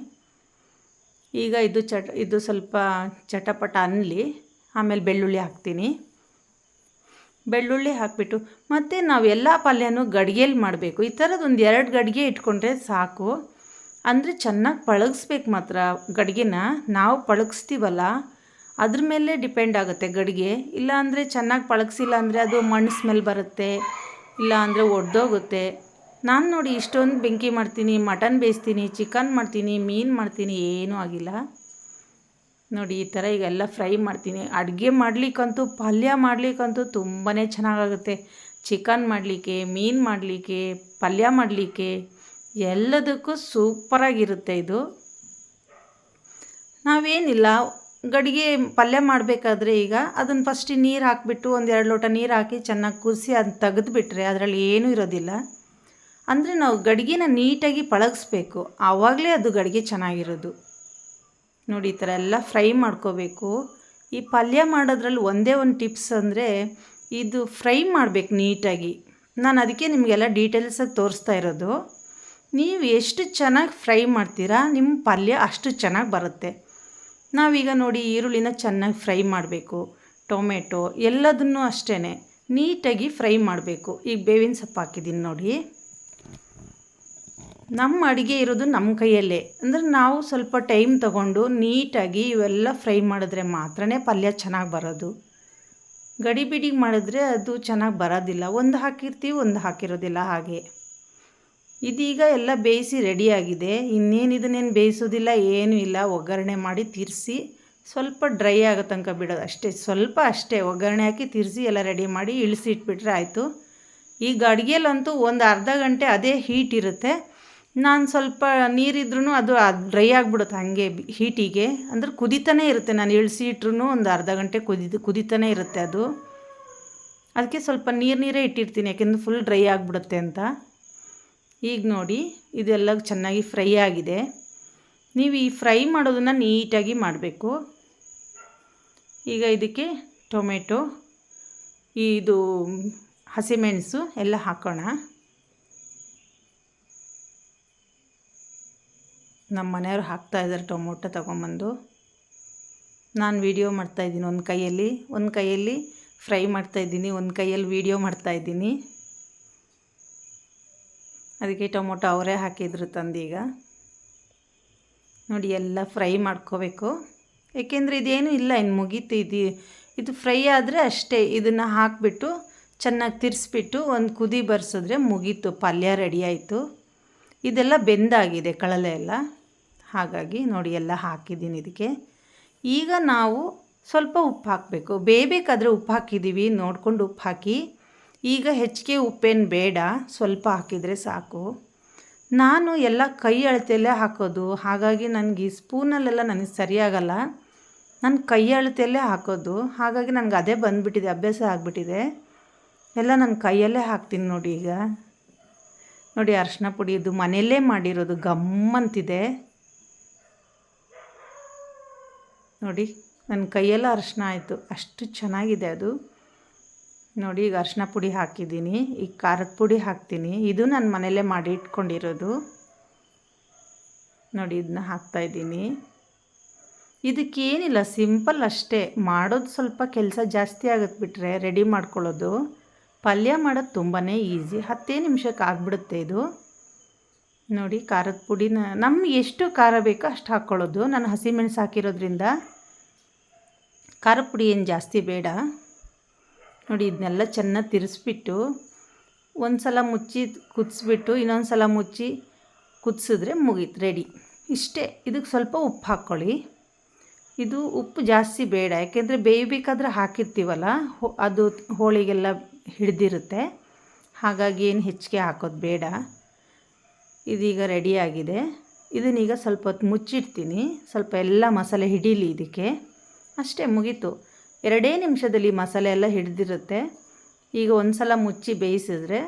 ಈಗ ಇದು ಚಟ, ಇದು ಸ್ವಲ್ಪ ಚಟಪಟ ಅನ್ನಲಿ ಆಮೇಲೆ ಬೆಳ್ಳುಳ್ಳಿ ಹಾಕ್ತೀನಿ. ಬೆಳ್ಳುಳ್ಳಿ ಹಾಕಿಬಿಟ್ಟು, ಮತ್ತು ನಾವು ಎಲ್ಲ ಪಲ್ಯನೂ ಗಡಿಗೆಯಲ್ಲಿ ಮಾಡಬೇಕು. ಈ ಥರದ್ದು ಒಂದು ಎರಡು ಗಡಿಗೆ ಇಟ್ಕೊಂಡ್ರೆ ಸಾಕು. ಅಂದರೆ ಚೆನ್ನಾಗಿ ಪಳಗಿಸ್ಬೇಕು ಮಾತ್ರ ಗಡಿಗೆನ. ನಾವು ಪಳಗಿಸ್ತೀವಲ್ಲ ಅದ್ರ ಮೇಲೆ ಡಿಪೆಂಡ್ ಆಗುತ್ತೆ ಗಡಿಗೆ. ಇಲ್ಲಾಂದರೆ ಚೆನ್ನಾಗಿ ಪಳಗಿಸಿಲ್ಲ ಅಂದರೆ ಅದು ಮಣ್ಣು ಸ್ಮೆಲ್ ಬರುತ್ತೆ, ಇಲ್ಲ ಅಂದರೆ ಒಡೆದೋಗುತ್ತೆ. ನಾನು ನೋಡಿ ಇಷ್ಟೊಂದು ಬೆಂಕಿ ಮಾಡ್ತೀನಿ, ಮಟನ್ ಬೇಯಿಸ್ತೀನಿ ಚಿಕನ್ ಮಾಡ್ತೀನಿ, ಮೀನು ಮಾಡ್ತೀನಿ, ಏನೂ ಆಗಿಲ್ಲ. ನೋಡಿ ಈ ಥರ ಈಗೆಲ್ಲ ಫ್ರೈ ಮಾಡ್ತೀನಿ. ಅಡುಗೆ ಮಾಡಲಿಕ್ಕಂತೂ, ಪಲ್ಯ ಮಾಡಲಿಕ್ಕಂತೂ ತುಂಬಾ ಚೆನ್ನಾಗಾಗುತ್ತೆ. ಚಿಕನ್ ಮಾಡಲಿಕ್ಕೆ, ಮೀನು ಮಾಡಲಿಕ್ಕೆ, ಪಲ್ಯ ಮಾಡಲಿಕ್ಕೆ, ಎಲ್ಲದಕ್ಕೂ ಸೂಪರಾಗಿರುತ್ತೆ ಇದು. ನಾವೇನಿಲ್ಲ ಗಡಿಗೆ ಪಲ್ಯ ಮಾಡಬೇಕಾದ್ರೆ ಈಗ ಅದನ್ನು ಫಸ್ಟ್ ನೀರು ಹಾಕಿಬಿಟ್ಟು ಒಂದು ಎರಡು ಲೋಟ ನೀರು ಹಾಕಿ ಚೆನ್ನಾಗಿ ಕುದಿಸಿ ಅದನ್ನ ತೆಗೆದುಬಿಟ್ರೆ ಅದರಲ್ಲಿ ಏನೂ ಇರೋದಿಲ್ಲ. ಅಂದರೆ ನಾವು ಗಡಿಗೆನ ನೀಟಾಗಿ ಪಳಗಿಸ್ಬೇಕು. ಆವಾಗಲೇ ಅದು ಗಡಿಗೆ ಚೆನ್ನಾಗಿರೋದು. ನೋಡಿ ಈ ಥರ ಎಲ್ಲ ಫ್ರೈ ಮಾಡ್ಕೋಬೇಕು. ಈ ಪಲ್ಯ ಮಾಡೋದ್ರಲ್ಲಿ ಒಂದೇ ಒಂದು ಟಿಪ್ಸ್ ಅಂದರೆ ಇದು ಫ್ರೈ ಮಾಡಬೇಕು ನೀಟಾಗಿ. ನಾನು ಅದಕ್ಕೆ ನಿಮಗೆಲ್ಲ ಡೀಟೇಲ್ಸಾಗಿ ತೋರಿಸ್ತಾ ಇರೋದು. ನೀವು ಎಷ್ಟು ಚೆನ್ನಾಗಿ ಫ್ರೈ ಮಾಡ್ತೀರಾ ನಿಮ್ಮ ಪಲ್ಯ ಅಷ್ಟು ಚೆನ್ನಾಗಿ ಬರುತ್ತೆ. ನಾವೀಗ ನೋಡಿ ಈರುಳ್ಳಿನ ಚೆನ್ನಾಗಿ ಫ್ರೈ ಮಾಡಬೇಕು. ಟೊಮೆಟೊ ಎಲ್ಲದನ್ನೂ ಅಷ್ಟೇ ನೀಟಾಗಿ ಫ್ರೈ ಮಾಡಬೇಕು. ಈಗ ಬೇವಿನ ಸೊಪ್ಪು ಹಾಕಿದ್ದೀನಿ ನೋಡಿ. ನಮ್ಮ ಅಡುಗೆ ಇರೋದು ನಮ್ಮ ಕೈಯಲ್ಲೇ. ಅಂದರೆ ನಾವು ಸ್ವಲ್ಪ ಟೈಮ್ ತಗೊಂಡು ನೀಟಾಗಿ ಇವೆಲ್ಲ ಫ್ರೈ ಮಾಡಿದ್ರೆ ಮಾತ್ರನೇ ಪಲ್ಯ ಚೆನ್ನಾಗಿ ಬರೋದು. ಗಡಿಬಿಡಿಗೆ ಮಾಡಿದ್ರೆ ಅದು ಚೆನ್ನಾಗಿ ಬರೋದಿಲ್ಲ. ಒಂದು ಹಾಕಿರ್ತೀವಿ, ಒಂದು ಹಾಕಿರೋದಿಲ್ಲ ಹಾಗೆ. ಇದೀಗ ಎಲ್ಲ ಬೇಯಿಸಿ ರೆಡಿಯಾಗಿದೆ. ಇನ್ನೇನು ಇದನ್ನೇನು ಬೇಯಿಸೋದಿಲ್ಲ, ಏನೂ ಇಲ್ಲ. ಒಗ್ಗರಣೆ ಮಾಡಿ ತಿರ್ಸಿ ಸ್ವಲ್ಪ ಡ್ರೈ ಆಗೋ ತನಕ ಬಿಡೋದು ಅಷ್ಟೇ. ಸ್ವಲ್ಪ ಅಷ್ಟೇ. ಒಗ್ಗರಣೆ ಹಾಕಿ ತಿರ್ಸಿ ಎಲ್ಲ ರೆಡಿ ಮಾಡಿ ಇಳಿಸಿ ಇಟ್ಬಿಟ್ರೆ ಆಯಿತು. ಈಗ ಅಡುಗೆಯಲ್ಲಂತೂ ಒಂದು ಅರ್ಧ ಗಂಟೆ ಅದೇ ಹೀಟ್ ಇರುತ್ತೆ. ನಾನು ಸ್ವಲ್ಪ ನೀರಿದ್ರೂ ಅದು ಡ್ರೈ ಆಗಿಬಿಡುತ್ತೆ ಹಾಗೆ ಹೀಟಿಗೆ ಅಂದ್ರೆ ಕುದಿತಾನೇ ಇರುತ್ತೆ. ನಾನು ಇಳಿಸಿ ಇಟ್ರೂ ಒಂದು ಅರ್ಧ ಗಂಟೆ ಕುದಿದು, ಕುದಿತಾನೇ ಇರುತ್ತೆ ಅದು. ಅದಕ್ಕೆ ಸ್ವಲ್ಪ ನೀರು ನೀರೇ ಇಟ್ಟಿರ್ತೀನಿ. ಯಾಕೆಂದ್ರೆ ಫುಲ್ ಡ್ರೈ ಆಗಿಬಿಡುತ್ತೆ ಅಂತ. ಈಗ ನೋಡಿ, ಇದೆಲ್ಲ ಚೆನ್ನಾಗಿ ಫ್ರೈ ಆಗಿದೆ. ನೀವು ಈ ಫ್ರೈ ಮಾಡೋದನ್ನು ನೀಟಾಗಿ ಮಾಡಬೇಕು. ಈಗ ಇದಕ್ಕೆ ಟೊಮೆಟೊ, ಇದು ಹಸಿಮೆಣಸು ಎಲ್ಲ ಹಾಕೋಣ. ನಮ್ಮ ಮನೆಯವ್ರು ಹಾಕ್ತಾಯಿದ್ದಾರೆ ಟೊಮೊಟೊ ತೊಗೊಂಬಂದು. ನಾನು ವೀಡಿಯೋ ಮಾಡ್ತಾಯಿದ್ದೀನಿ ಒಂದು ಕೈಯಲ್ಲಿ. ಒಂದು ಕೈಯಲ್ಲಿ ಫ್ರೈ ಮಾಡ್ತಾಯಿದ್ದೀನಿ ಒಂದು ಕೈಯಲ್ಲಿ ವೀಡಿಯೋ ಮಾಡ್ತಾಯಿದ್ದೀನಿ ಅದಕ್ಕೆ ಟೊಮೊಟೊ ಅವರೇ ಹಾಕಿದ್ರು ತಂದೀಗ. ನೋಡಿ ಎಲ್ಲ ಫ್ರೈ ಮಾಡ್ಕೋಬೇಕು. ಏಕೆಂದರೆ ಇದೇನು ಇಲ್ಲ, ಇನ್ನು ಮುಗೀತು. ಇದು ಇದು ಫ್ರೈ ಆದರೆ ಅಷ್ಟೇ, ಇದನ್ನು ಹಾಕಿಬಿಟ್ಟು ಚೆನ್ನಾಗಿ ತಿರ್ಸ್ಬಿಟ್ಟು ಒಂದು ಕುದಿ ಬರ್ಸಿದ್ರೆ ಮುಗೀತು, ಪಲ್ಯ ರೆಡಿ ಆಯಿತು. ಇದೆಲ್ಲ ಬೆಂದಾಗಿದೆ ಕಳಲೆ ಎಲ್ಲ. ಹಾಗಾಗಿ ನೋಡಿ ಎಲ್ಲ ಹಾಕಿದ್ದೀನಿ ಇದಕ್ಕೆ. ಈಗ ನಾವು ಸ್ವಲ್ಪ ಉಪ್ಪು ಹಾಕಬೇಕು. ಬೇಯಬೇಕಾದ್ರೆ ಉಪ್ಪು ಹಾಕಿದ್ದೀವಿ, ನೋಡ್ಕೊಂಡು ಉಪ್ಪು ಹಾಕಿ. ಈಗ ಹೆಚ್ಚಿಗೆ ಉಪ್ಪೇನು ಬೇಡ, ಸ್ವಲ್ಪ ಹಾಕಿದರೆ ಸಾಕು. ನಾನು ಎಲ್ಲ ಕೈ ಅಳತೆಯಲ್ಲೇ ಹಾಕೋದು, ಹಾಗಾಗಿ ನನಗೆ ಈ ಸ್ಪೂನಲ್ಲೆಲ್ಲ ನನಗೆ ಸರಿಯಾಗಲ್ಲ. ನಾನು ಕೈ ಅಳತೆಯಲ್ಲೇ ಹಾಕೋದು, ಹಾಗಾಗಿ ನನಗೆ ಅದೇ ಬಂದುಬಿಟ್ಟಿದೆ, ಅಭ್ಯಾಸ ಆಗಿಬಿಟ್ಟಿದೆ. ಎಲ್ಲ ನನ್ನ ಕೈಯಲ್ಲೇ ಹಾಕ್ತೀನಿ ನೋಡಿ ಈಗ. ನೋಡಿ ಅರ್ಶಿನ ಪುಡಿ, ಇದು ಮನೆಯಲ್ಲೇ ಮಾಡಿರೋದು, ಗಮ್ಮಂತಿದೆ. ನೋಡಿ ನನ್ನ ಕೈಯೆಲ್ಲ ಅರಶಿನ ಆಯಿತು, ಅಷ್ಟು ಚೆನ್ನಾಗಿದೆ ಅದು. ನೋಡಿ, ಈಗ ಅರಶಿನ ಪುಡಿ ಹಾಕಿದ್ದೀನಿ. ಈಗ ಖಾರದ ಪುಡಿ ಹಾಕ್ತೀನಿ. ಇದು ನನ್ನ ಮನೆಯಲ್ಲೇ ಮಾಡಿ ಇಟ್ಕೊಂಡಿರೋದು. ನೋಡಿ ಇದನ್ನ ಹಾಕ್ತಾಯಿದ್ದೀನಿ ಇದಕ್ಕೇನಿಲ್ಲ, ಸಿಂಪಲ್ ಅಷ್ಟೇ. ಮಾಡೋದು ಸ್ವಲ್ಪ ಕೆಲಸ ಜಾಸ್ತಿ ಆಗುತ್ತೆ ಬಿಟ್ಟರೆ ರೆಡಿ ಮಾಡ್ಕೊಳ್ಳೋದು. ಪಲ್ಯ ಮಾಡೋದು ತುಂಬಾ ಈಸಿ. ಹತ್ತೇ ನಿಮಿಷಕ್ಕೆ ಆಗಿಬಿಡುತ್ತೆ ಇದು. ನೋಡಿ, ಖಾರದ ಪುಡಿನ, ನಮ್ಗೆ ಎಷ್ಟು ಖಾರ ಬೇಕೋ ಅಷ್ಟು ಹಾಕ್ಕೊಳ್ಳೋದು ನಾನು ಹಸಿಮೆಣಸು ಹಾಕಿರೋದ್ರಿಂದ ಖಾರ ಪುಡಿ ಏನು ಜಾಸ್ತಿ ಬೇಡ. ನೋಡಿ ಇದನ್ನೆಲ್ಲ ಚೆನ್ನಾಗಿ ತಿರ್ಸ್ಬಿಟ್ಟು ಒಂದು ಸಲ ಮುಚ್ಚಿ ಕುದಿಸ್ಬಿಟ್ಟು ಇನ್ನೊಂದು ಸಲ ಮುಚ್ಚಿ ಕುದಿಸಿದ್ರೆ ಮುಗೀತು ರೆಡಿ ಇಷ್ಟೇ ಇದಕ್ಕೆ ಸ್ವಲ್ಪ ಉಪ್ಪು ಹಾಕ್ಕೊಳ್ಳಿ ಇದು ಉಪ್ಪು ಜಾಸ್ತಿ ಬೇಡ, ಯಾಕೆಂದರೆ ಬೇಯಬೇಕಾದ್ರೆ ಹಾಕಿರ್ತೀವಲ್ಲ ಅದು ಹೋಳಿಗೆಲ್ಲ ಹಿಡಿದಿರುತ್ತೆ. ಹಾಗಾಗಿ ಏನು ಹೆಚ್ಚಿಗೆ ಹಾಕೋದು ಬೇಡ. ಇದೀಗ ರೆಡಿಯಾಗಿದೆ ಇದನ್ನೀಗ ಸ್ವಲ್ಪ ಹೊತ್ತು ಮುಚ್ಚಿಡ್ತೀನಿ. ಸ್ವಲ್ಪ ಎಲ್ಲ ಮಸಾಲೆ ಹಿಡೀಲಿ ಇದಕ್ಕೆ. ಅಷ್ಟೇ, ಮುಗೀತು. ಎರಡೇ ನಿಮಿಷದಲ್ಲಿ ಮಸಾಲೆ ಎಲ್ಲ ಹಿಡಿದಿರುತ್ತೆ. ಈಗ ಒಂದು ಸಲ ಮುಚ್ಚಿ ಬೇಯಿಸಿದ್ರೆ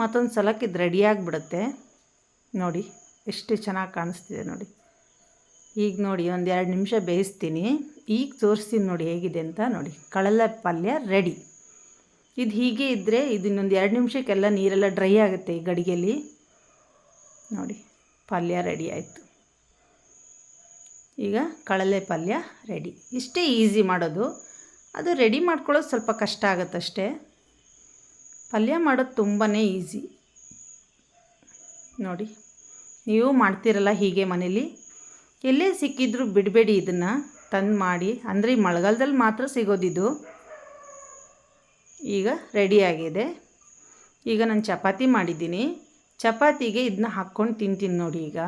ಮತ್ತೊಂದು ಸಲಕ್ಕೆ ಇದು ರೆಡಿಯಾಗಿಬಿಡುತ್ತೆ ನೋಡಿ, ಎಷ್ಟು ಚೆನ್ನಾಗಿ ಕಾಣಿಸ್ತಿದೆ ನೋಡಿ. ಈಗ ನೋಡಿ, ಒಂದು ಎರಡು ನಿಮಿಷ ಬೇಯಿಸ್ತೀನಿ. ಈಗ ತೋರಿಸ್ತೀನಿ ನೋಡಿ ಹೇಗಿದೆ ಅಂತ ನೋಡಿ. ಕಳಲೆ ಪಲ್ಯ ರೆಡಿ ಇದು ಹೀಗೆ ಇದ್ದರೆ ಇದನ್ನೊಂದು ಎರಡು ನಿಮಿಷಕ್ಕೆಲ್ಲ ನೀರೆಲ್ಲ ಡ್ರೈ ಆಗುತ್ತೆ ಈ ಗಡಿಗೆಯಲ್ಲಿ ನೋಡಿ, ಪಲ್ಯ ರೆಡಿ ಆಯಿತು. ಈಗ ಕಳಲೆ ಪಲ್ಯ ರೆಡಿ ಇಷ್ಟೇ ಈಸಿ ಮಾಡೋದು. ಅದು ರೆಡಿ ಮಾಡ್ಕೊಳ್ಳೋದು ಸ್ವಲ್ಪ ಕಷ್ಟ ಆಗುತ್ತಷ್ಟೇ. ಪಲ್ಯ ಮಾಡೋದು ತುಂಬಾ ಈಸಿ ನೋಡಿ, ನೀವು ಮಾಡ್ತೀರಲ್ಲ ಹೀಗೆ ಮನೇಲಿ? ಎಲ್ಲೇ ಸಿಕ್ಕಿದ್ರೂ ಬಿಡಬೇಡಿ ಇದನ್ನು. ತಂದು ಮಾಡಿ, ಅಂದರೆ ಈ ಮಳೆಗಾಲದಲ್ಲಿ ಮಾತ್ರ ಸಿಗೋದಿದು. ಈಗ ರೆಡಿಯಾಗಿದೆ ಈಗ ನಾನು ಚಪಾತಿ ಮಾಡಿದ್ದೀನಿ. ಚಪಾತಿಗೆ ಇದನ್ನ ಹಾಕ್ಕೊಂಡು ತಿಂತೀನಿ ನೋಡಿ ಈಗ.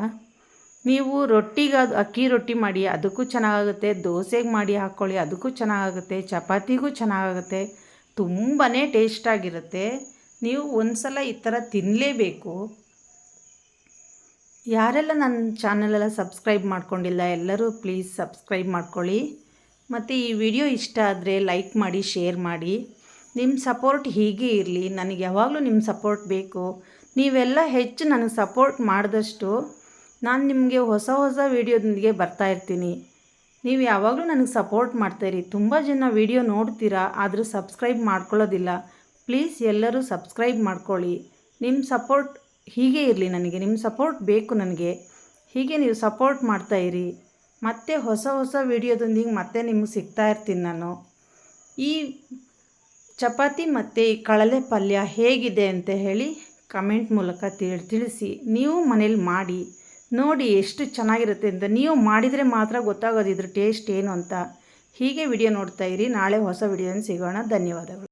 ನೀವು ರೊಟ್ಟಿಗೆ ಅದು ಅಕ್ಕಿ ರೊಟ್ಟಿ ಮಾಡಿ, ಅದಕ್ಕೂ ಚೆನ್ನಾಗಾಗುತ್ತೆ. ದೋಸೆಗೆ ಮಾಡಿ ಹಾಕ್ಕೊಳ್ಳಿ ಅದಕ್ಕೂ ಚೆನ್ನಾಗಾಗುತ್ತೆ. ಚಪಾತಿಗೂ ಚೆನ್ನಾಗಾಗುತ್ತೆ. ತುಂಬಾ ಟೇಸ್ಟಾಗಿರುತ್ತೆ ನೀವು ಒಂದು ಸಲ ಈ ಥರ ತಿನ್ನಲೇಬೇಕು ಯಾರೆಲ್ಲ ನನ್ನ ಚಾನಲೆಲ್ಲ ಸಬ್ಸ್ಕ್ರೈಬ್ ಮಾಡ್ಕೊಂಡಿಲ್ಲ, ಎಲ್ಲರೂ ಪ್ಲೀಸ್ ಸಬ್ಸ್ಕ್ರೈಬ್ ಮಾಡ್ಕೊಳ್ಳಿ. ಮತ್ತು ಈ ವಿಡಿಯೋ ಇಷ್ಟ ಆದರೆ ಲೈಕ್ ಮಾಡಿ, ಶೇರ್ ಮಾಡಿ. ನಿಮ್ಮ ಸಪೋರ್ಟ್ ಹೀಗೆ ಇರಲಿ. ನನಗೆ ಯಾವಾಗಲೂ ನಿಮ್ಮ ಸಪೋರ್ಟ್ ಬೇಕು. ನೀವೆಲ್ಲ ಹೆಚ್ಚು ನನಗೆ ಸಪೋರ್ಟ್ ಮಾಡಿದಷ್ಟು ನಾನು ನಿಮಗೆ ಹೊಸ ಹೊಸ ವೀಡಿಯೋದೊಂದಿಗೆ ಬರ್ತಾ ಇರ್ತೀನಿ. ನೀವು ಯಾವಾಗಲೂ ನನಗೆ ಸಪೋರ್ಟ್ ಮಾಡ್ತಾಯಿರಿ ತುಂಬ ಜನ ವೀಡಿಯೋ ನೋಡ್ತೀರಾ, ಆದರೂ ಸಬ್ಸ್ಕ್ರೈಬ್ ಮಾಡ್ಕೊಳ್ಳೋದಿಲ್ಲ. ಪ್ಲೀಸ್ ಎಲ್ಲರೂ ಸಬ್ಸ್ಕ್ರೈಬ್ ಮಾಡ್ಕೊಳ್ಳಿ. ನಿಮ್ಮ ಸಪೋರ್ಟ್ ಹೀಗೆ ಇರಲಿ ನನಗೆ. ನಿಮ್ಮ ಸಪೋರ್ಟ್ ಬೇಕು ನನಗೆ. ಹೀಗೆ ನೀವು ಸಪೋರ್ಟ್ ಮಾಡ್ತಾ ಇರಿ. ಮತ್ತೆ ಹೊಸ ಹೊಸ ವೀಡಿಯೋದೊಂದಿಗೆ ಮತ್ತೆ ನಿಮಗೆ ಸಿಗ್ತಾ ಇರ್ತೀನಿ ನಾನು. ಈ ಚಪಾತಿ ಮತ್ತು ಈ ಕಳಲೆ ಪಲ್ಯ ಹೇಗಿದೆ ಅಂತ ಹೇಳಿ ಕಮೆಂಟ್ ಮೂಲಕ ತಿಳಿ, ತಿಳಿಸಿ. ನೀವು ಮನೇಲಿ ಮಾಡಿ. ನೋಡಿ ಎಷ್ಟು ಚೆನ್ನಾಗಿರುತ್ತೆ ಅಂತ. ನೀವು ಮಾಡಿದರೆ ಮಾತ್ರ ಗೊತ್ತಾಗೋದು ಇದ್ರ ಟೇಸ್ಟ್ ಏನು ಅಂತ. ಹೀಗೆ ವಿಡಿಯೋ ನೋಡ್ತಾ ಇರಿ. ನಾಳೆ ಹೊಸ ವಿಡಿಯೋನ ಸಿಗೋಣ. ಧನ್ಯವಾದಗಳು.